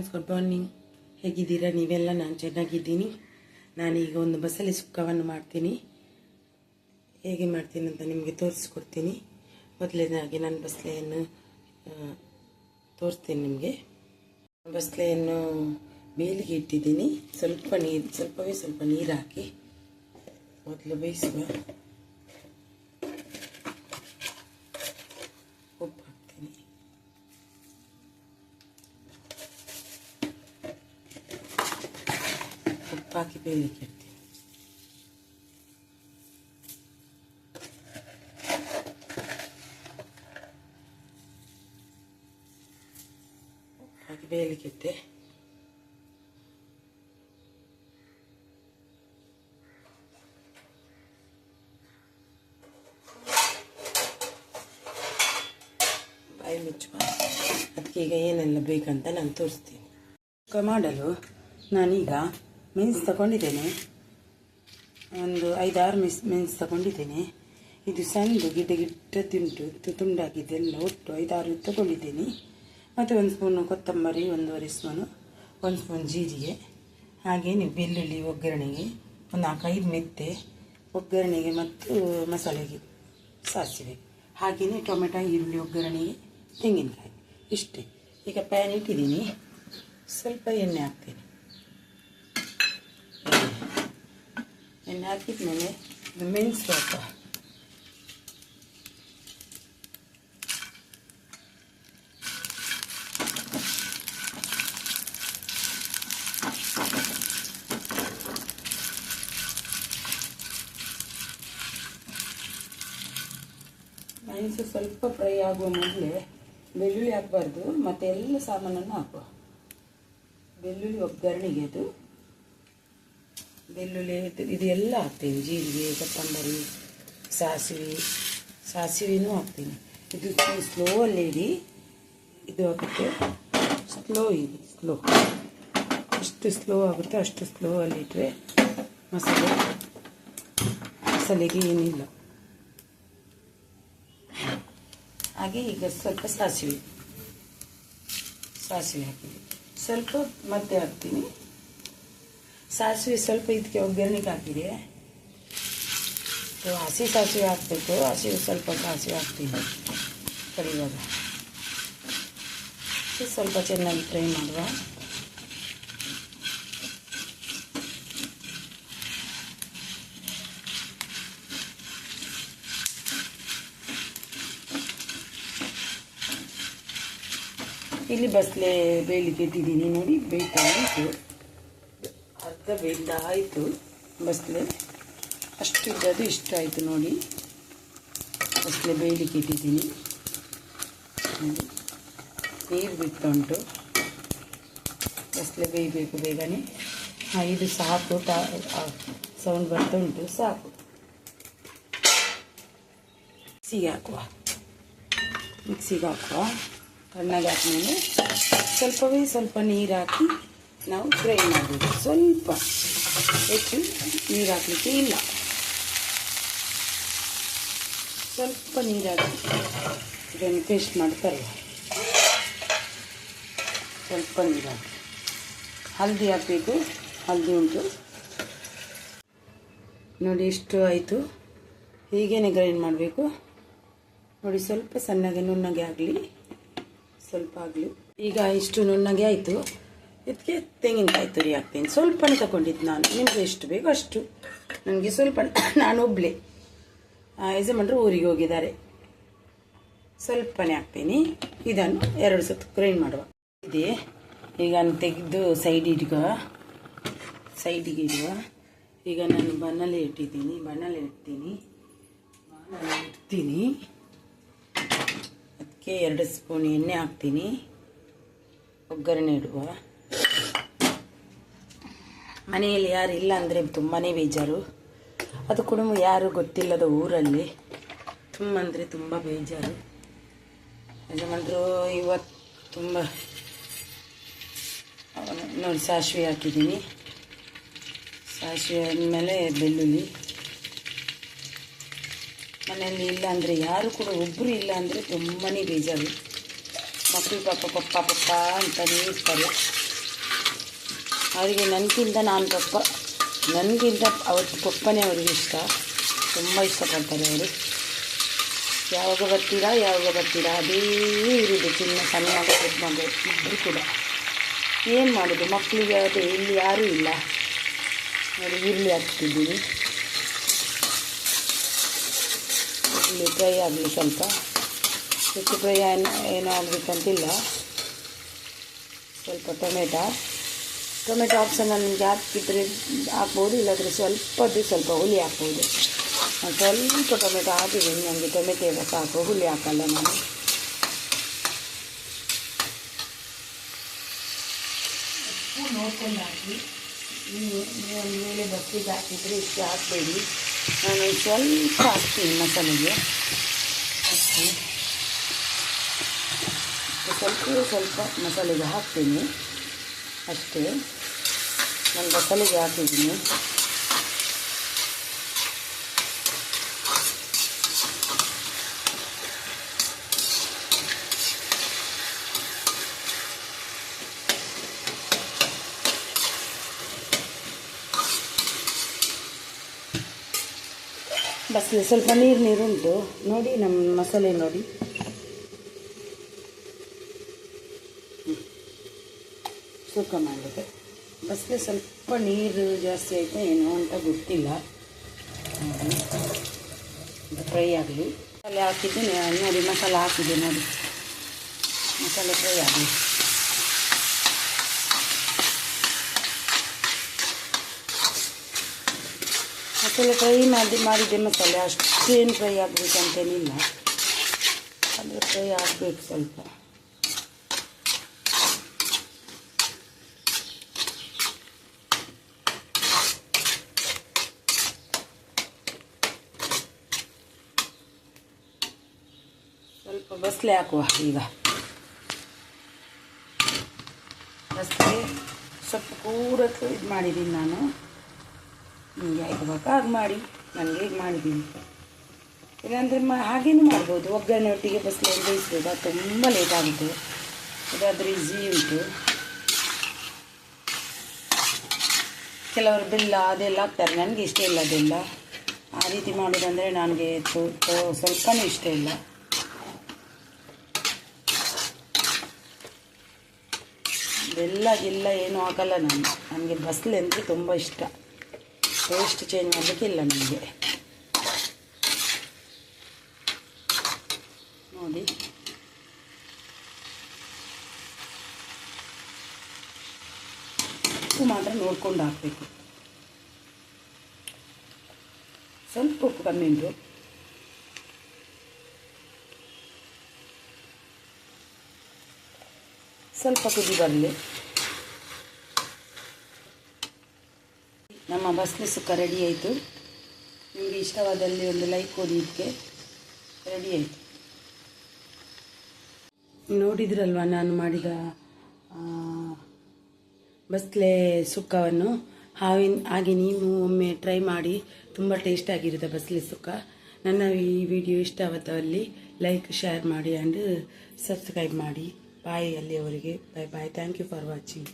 Friends good morning ಹೇಗಿದ್ದೀರಾ? ನೀವೆಲ್ಲ ನಾನು ಚೆನ್ನಾಗಿದ್ದೀನಿ. ನಾನೀಗ ಒಂದು ಬಸಳೆ ಸುಕ್ಕವನ್ನು ಮಾಡ್ತೀನಿ. ಹೇಗೆ ಮಾಡ್ತೀನಿ ಅಂತ ನಿಮಗೆ ತೋರಿಸ್ಕೊಡ್ತೀನಿ. ಮೊದಲನೇದಾಗಿ ನಾನು ಬಸಳೆಯನ್ನು ತೋರಿಸ್ತೀನಿ ನಿಮಗೆ. ಬಸಳೆಯನ್ನು ಬೇಲಿಗೆ ಇಟ್ಟಿದ್ದೀನಿ. ಸ್ವಲ್ಪ ನೀರು ಸ್ವಲ್ಪವೇ ಸ್ವಲ್ಪ ನೀರು ಹಾಕಿ ಮೊದಲು ಬೇಯಿಸುವ ಉಪ್ಪು ಹಾಕ್ತೀನಿ ಉಪ್ಪು ಹಾಕಿ ಬೇಯಲಿಕ್ಕೆ ಇಡ್ತೀನಿ ಹಾಕಿ ಬೇಯಲಿಕ್ಕೆ ಇಟ್ಟೆ ಬಾಯಿ ಮುಚ್ಚು ಅದಕ್ಕೆ ಈಗ ಏನೆಲ್ಲ ಬೇಕಂತ ನಾನು ತೋರಿಸ್ತೀನಿ. ಮಾಡಲು ನಾನೀಗ ಮೆಣಸು ತಗೊಂಡಿದ್ದೇನೆ. ಒಂದು ಐದಾರು ಮೆಸ್ ಮೆಣಸು ತಗೊಂಡಿದ್ದೇನೆ. ಇದು ಸಣ್ಣದು ಗಿಡ್ಡ ತುಂಡಾಗಿದೆ ತುಂಡಾಗಿದ್ದೆಲ್ಲ ಒಟ್ಟು ಐದಾರು ತಗೊಂಡಿದ್ದೀನಿ. ಮತ್ತು ಒಂದು ಸ್ಪೂನು ಕೊತ್ತಂಬರಿ, ಒಂದೂವರೆ ಸ್ಪೂನು, ಒಂದು ಸ್ಪೂನ್ ಜೀರಿಗೆ, ಹಾಗೆ ನೀವು ಬೆಳ್ಳುಳ್ಳಿ, ಒಗ್ಗರಣೆಗೆ, ಒಂದು ನಾಲ್ಕೈದು ಮೆತ್ತೆ, ಒಗ್ಗರಣೆಗೆ ಮತ್ತು ಮಸಾಲೆಗೆ ಸಾಸಿವೆ. ಹಾಗೆಯೇ ಟೊಮೆಟೊ, ಈರುಳ್ಳಿ, ಒಗ್ಗರಣೆಗೆ ತೆಂಗಿನಕಾಯಿ. ಇಷ್ಟೇ. ಈಗ ಪ್ಯಾನ್ ಇಟ್ಟಿದ್ದೀನಿ. ಸ್ವಲ್ಪ ಎಣ್ಣೆ ಹಾಕ್ತೀನಿ. ಎಣ್ಣೆ ಹಾಕಿದ್ಮೇಲೆ ಇದು ಮೆಣಸು ಹಾಕ ಮೆಣಸು ಸ್ವಲ್ಪ ಫ್ರೈ ಆಗುವ ಮೊದಲೇ ಬೆಳ್ಳುಳ್ಳಿ ಹಾಕಬಾರ್ದು ಮತ್ತೆ ಎಲ್ಲ ಸಾಮಾನನ್ನು ಹಾಕುವ. ಬೆಳ್ಳುಳ್ಳಿ ಒಗ್ಗರಣೆಗೆ ಅದು ಬೆಳ್ಳುಳ್ಳಿ, ಇದು ಎಲ್ಲ ಹಾಕ್ತೀನಿ. ಜೀರಿಗೆ, ಕೊತ್ತಂಬರಿ, ಸಾಸಿವೆ, ಸಾಸಿವೆನೂ ಹಾಕ್ತೀನಿ. ಇದು ಸ್ಲೋ ಅಲ್ಲಿ ಇಡಿ. ಇದು ಆಗುತ್ತೆ ಸ್ಲೋ ಇದೆ ಸ್ಲೋ ಎಷ್ಟು ಸ್ಲೋ ಆಗುತ್ತೆ ಅಷ್ಟು ಸ್ಲೋ ಅಲ್ಲಿ ಇಟ್ಟರೆ ಮಸಾಲೆ, ಮಸಾಲೆಗೆ ಏನಿಲ್ಲ. ಹಾಗೆ ಈಗ ಸ್ವಲ್ಪ ಸಾಸಿವೆ ಸಾಸಿವೆ ಹಾಕಿದೆ ಸ್ವಲ್ಪ ಮತ್ತೆ ಹಾಕ್ತೀನಿ. ಸಾಸಿವೆ ಸ್ವಲ್ಪ ಇದಕ್ಕೆ ಒಗ್ಗರಣೆಗೆ ಹಾಕಿದೆ ಸೊ ಹಸಿ ಸಾಸಿವೆ ಹಾಕಬೇಕು ಹಸಿ ಸ್ವಲ್ಪ ಸಾಸಿವೆ ಹಾಕ್ತೀನಿ ಕಡಿವಾಗ ಇದು ಸ್ವಲ್ಪ ಚೆನ್ನಾಗಿ ಫ್ರೈ ಮಾಡುವ ಇಲ್ಲಿ ಬಸ್ಲೆ ಬೇಯಲಿಕ್ಕೆ ಇಟ್ಟಿದ್ದೀನಿ ನೋಡಿ ಬೇಯ್ತಾ ಆಯಿತು ಬೆಂದ ಆಯಿತು. ಬಸ್ಲೆ ಅಷ್ಟು ಇದ್ದದ್ದು ಇಷ್ಟ ಆಯಿತು ನೋಡಿ. ಬಸ್ಲೆ ಬೇಯಲಿಕ್ಕೆ ಇಟ್ಟಿದ್ದೀನಿ. ನೀರು ಬಿತ್ತುಂಟು ಬಸ್ಲೆ ಬೇಯಬೇಕು ಬೇಗನೆ. ಹಾಂ ಇದು ಸಾಕು. ಟಾ ಸೌಂಡ್ ಬರ್ತಾ ಉಂಟು. ಸಾಕು. ಮಿಕ್ಸಿಗೆ ಹಾಕುವ. ಮಿಕ್ಸಿಗೆ ಹಾಕುವ. ತಣ್ಣಗೆ ಹಾಕಿದ್ಮೇಲೆ ಸ್ವಲ್ಪವೇ ಸ್ವಲ್ಪ ನೀರು ಹಾಕಿ ನಾವು ಫ್ರೈ ಮಾಡಬೇಕು ಸ್ವಲ್ಪ ಹೆಚ್ಚು ನೀರು ಹಾಕಲಿಕ್ಕೆ ಇಲ್ಲ. ಸ್ವಲ್ಪ ನೀರು ಹಾಕಿ ಇದನ್ನು ಪೇಸ್ಟ್ ಮಾಡ್ತಾರಲ್ಲ ಸ್ವಲ್ಪ ನೀರು ಹಾಕಿ ಹಲ್ದಿ ಹಾಕಬೇಕು. ಹಲ್ದಿ ಉಂಟು. ನೋಡಿ ಇಷ್ಟು ಆಯಿತು. ಹೀಗೇನೆ ಗ್ರೈಂಡ್ ಮಾಡಬೇಕು. ನೋಡಿ ಸ್ವಲ್ಪ ಸಣ್ಣಗೆ ನುಣ್ಣಗೆ ಆಗಲಿ. ಸ್ವಲ್ಪ ಆಗಲಿ. ಈಗ ಇಷ್ಟು ನುಣ್ಣಗೆ ಆಯಿತು. ಇದಕ್ಕೆ ತೆಂಗಿನಕಾಯಿ ತುರಿ ಹಾಕ್ತೀನಿ. ಸ್ವಲ್ಪನೇ ತಗೊಂಡಿದ್ದು ನಾನು. ನಿಮಗೆ ಎಷ್ಟು ಬೇಕೋ ಅಷ್ಟು. ನನಗೆ ಸ್ವಲ್ಪ ನಾನು ಒಬ್ಬಳೇ ಯಜಮಾನರು ಊರಿಗೆ ಹೋಗಿದ್ದಾರೆ. ಸ್ವಲ್ಪನೇ ಹಾಕ್ತೀನಿ. ಇದನ್ನು ಎರಡು ಸತ್ತು ಗ್ರೈಂಡ್ ಮಾಡುವ. ಇದೆ. ಈಗ ನಾನು ತೆಗೆದು ಸೈಡ್ ಇಡುವ ಸೈಡಿಗೆ ಇಡುವ. ಈಗ ನಾನು ಬಣ್ಣಲ್ಲಿ ಇಟ್ಟಿದ್ದೀನಿ. ಬಣ್ಣಲ್ಲಿ ಇಡ್ತೀನಿ. ಇಡ್ತೀನಿ. ಅದಕ್ಕೆ ಎರಡು ಸ್ಪೂನ್ ಎಣ್ಣೆ ಹಾಕ್ತೀನಿ. ಒಗ್ಗರಣೆ ಇಡುವ. ಮನೆಯಲ್ಲಿ ಯಾರು ಇಲ್ಲ ಅಂದರೆ ತುಂಬಾ ಬೇಜಾರು. ಅದು ಕುಟುಂಬ ಯಾರು ಗೊತ್ತಿಲ್ಲದ ಊರಲ್ಲಿ ತುಂಬ ಅಂದರೆ ತುಂಬ ಬೇಜಾರು. ಯಜಮಾನರು ಇವತ್ತು ತುಂಬ ನೋಡಿ ಸಾಸಿವೆ ಹಾಕಿದ್ದೀನಿ. ಸಾಸಿವೆ ಆದಮೇಲೆ ಬೆಳ್ಳುಳ್ಳಿ. ಮನೆಯಲ್ಲಿ ಇಲ್ಲ ಅಂದರೆ ಯಾರು ಕೂಡ ಒಬ್ಬರು ಇಲ್ಲ ಅಂದರೆ ತುಂಬಾ ಬೇಜಾರು. ಮಕ್ಕಳು ಪಾಪ ಪಪ್ಪ ಪಪ್ಪ ಅಂತಲೇ ಇರ್ತಾರೆ. ಅವರಿಗೆ ನನಗಿಂತ ನಾನು ಪಪ್ಪ, ನನಗಿಂತ ಅವ್ರ ಪಪ್ಪನೇ ಅವ್ರಿಗೆ ಇಷ್ಟ. ತುಂಬ ಇಷ್ಟಪಡ್ತಾರೆ ಅವರು. ಯಾವಾಗ ಬರ್ತೀರಾ ಯಾವಾಗ ಬರ್ತೀರಾ, ಅದೇ ಇರೋದು ಚಿನ್ನ ಸಣ್ಣ ಮಗು ಇಬ್ಬರು ಕೂಡ. ಏನು ಮಾಡೋದು ಮಕ್ಕಳಿಗೆ ಅದೇ ಇಲ್ಲಿ ಯಾರೂ ಇಲ್ಲ. ನೋಡಿ, ಇಲ್ಲಿ ಹಾಕ್ತಿದ್ದೀನಿ. ಇಲ್ಲಿ ಫ್ರೈ ಆಗಲಿ ಸ್ವಲ್ಪ. ಹೆಚ್ಚು ಫ್ರೈ ಏನೂ ಆಗಬೇಕಂತಿಲ್ಲ. ಸ್ವಲ್ಪ ಟೊಮೆಟೊ. ಟೊಮೆಟೊ ಆಪ್ಷನ್ ನಿಮಗೆ ಹಾಕಿದ್ರೆ ಹಾಕ್ಬೋದು ಇಲ್ಲಾಂದರೆ ಸ್ವಲ್ಪದ್ದು ಸ್ವಲ್ಪ ಹುಳಿ ಹಾಕ್ಬೋದು ನಾನು ಸ್ವಲ್ಪ ಟೊಮೆಟೊ ಹಾಕಿದ್ದೀನಿ ನನಗೆ ಟೊಮೆಟೊ ಎಲ್ಲ ಸಾಕು ಹುಳಿ ಹಾಕಲ್ಲ ನಾನು ಉಪ್ಪು ನೋಡ್ಕೊಂಡು ಹಾಕಿ ನೀವು ನೀವು ಒಂದು ಮೇಲೆ ಬಸ್ಸಿಗೆ ಹಾಕಿದರೆ ಇಷ್ಟು ಹಾಕಬೇಡಿ ನಾನು ಸ್ವಲ್ಪ ಹಾಕ್ತೀನಿ ಮಸಾಲೆಗೆ ಅಷ್ಟೇ ಸ್ವಲ್ಪ ಸ್ವಲ್ಪ ಮಸಾಲೆಗೆ ಹಾಕ್ತೀನಿ ಅಷ್ಟೇ. ನಾನು ಮಸಾಲೆಗೆ ಹಾಕಿದ್ದೀನಿ. ಬಸ್ಲಿ ಸ್ವಲ್ಪ ನೀರು ನೀರುಂಟು. ನೋಡಿ ನಮ್ಮ ಮಸಾಲೆ ನೋಡಿ. ಸುಕ್ಕ ಮಾಡಿದೆ. ಬಸ್ಲಿ ಸ್ವಲ್ಪ ನೀರು ಜಾಸ್ತಿ ಆಯಿತಾ ಏನೋ ಅಂತ ಗೊತ್ತಿಲ್ಲ. ಫ್ರೈ ಆಗಲಿ. ಮಸಾಲೆ ಹಾಕಿದ್ದೀನಿ ನೋಡಿ ಮಸಾಲೆ ಹಾಕಿದೆ ನೋಡಿ. ಮಸಾಲೆ ಫ್ರೈ ಆಗಲಿ. ಮಸಾಲೆ ಫ್ರೈ ಮಾಡಿ ಮಾಡಿದ್ದೆ ಮಸಾಲೆ. ಅಷ್ಟೇನು ಫ್ರೈ ಆಗಬೇಕಂತೇನಿಲ್ಲ. ಅಂದರೆ ಫ್ರೈ ಆಗಬೇಕು ಸ್ವಲ್ಪ. ಬಸ್ಲೆ ಹಾಕುವ ಈಗ. ಬಸ್ಲೆ ಸ್ವಲ್ಪ ಕೂಡ ಇದು ಮಾಡಿದ್ದೀನಿ ನಾನು. ನಿಮಗೆ ಹೇಗೆ ಬೇಕು ಹಾಗೆ ಮಾಡಿ. ನನಗೆ ಈಗ ಮಾಡಿದ್ದೀನಿ. ಇಲ್ಲಾಂದರೆ ಮ ಹಾಗೇನೂ ಮಾಡ್ಬೋದು. ಒಗ್ಗರಣೆ ಒಟ್ಟಿಗೆ ಬಸ್ಲೆ ಬೇಯಿಸ್ಬೇಕು ಅದು ತುಂಬ ಲೇಟ್ ಆಗುತ್ತೆ. ಇದಾದರೆ ಈಸಿ ಉಂಟು. ಕೆಲವರು ಬೆಲ್ಲ, ಅದೆಲ್ಲ ಹಾಕ್ತಾರೆ. ನನಗೆ ಇಷ್ಟ ಇಲ್ಲ ಅದೆಲ್ಲ ಆ ರೀತಿ ಮಾಡೋದಂದರೆ ನನಗೆ ಸ್ವಲ್ಪನೂ ಇಷ್ಟ ಇಲ್ಲ. ಬೆಲ್ಲ ಗಿಲ್ಲ ಏನೂ ಹಾಕಲ್ಲ ನಾನು ನನಗೆ ಬಸ್ಲೆ ಅಂದರೆ ತುಂಬ ಇಷ್ಟ. ಟೇಸ್ಟ್ ಚೇಂಜ್ ಮಾಡಲಿಕ್ಕಿಲ್ಲ ನನಗೆ ನೋಡಿ. ಉಪ್ಪು ಮಾತ್ರ ನೋಡ್ಕೊಂಡು ಹಾಕಬೇಕು. ಸ್ವಲ್ಪ ಉಪ್ಪು ಕಮ್ಮಿ ಉಂಟು. ಸ್ವಲ್ಪ ಕುದಿ ಬರಲಿ. ನಮ್ಮ ಬಸ್ಲಿ ಸುಕ್ಕ ರೆಡಿ ಆಯಿತು. ನಿಮಗೆ ಇಷ್ಟವಾದಲ್ಲಿ ಒಂದು ಲೈಕ್ ಓದಿದ್ದಕ್ಕೆ ರೆಡಿ ಆಯಿತು. ನೋಡಿದ್ರಲ್ವ ನಾನು ಮಾಡಿದ ಬಸ್ಲೆ ಸುಕ್ಕವನ್ನು? ಹಾವಿನ, ಹಾಗೆ ನೀವು ಒಮ್ಮೆ ಟ್ರೈ ಮಾಡಿ ತುಂಬ ಟೇಸ್ಟ್ ಆಗಿರುತ್ತೆ ಬಸ್ಲೆ ಸುಕ್ಕ. ನನ್ನ ಈ ವಿಡಿಯೋ ಇಷ್ಟವಾದಲ್ಲಿ ಲೈಕ್ ಶೇರ್ ಮಾಡಿ ಆ್ಯಂಡ್ ಸಬ್ಸ್ಕ್ರೈಬ್ ಮಾಡಿ. ಬಾಯ್ ಅಲ್ಲಿಯವರೆಗೆ. Bye bye thank you for watching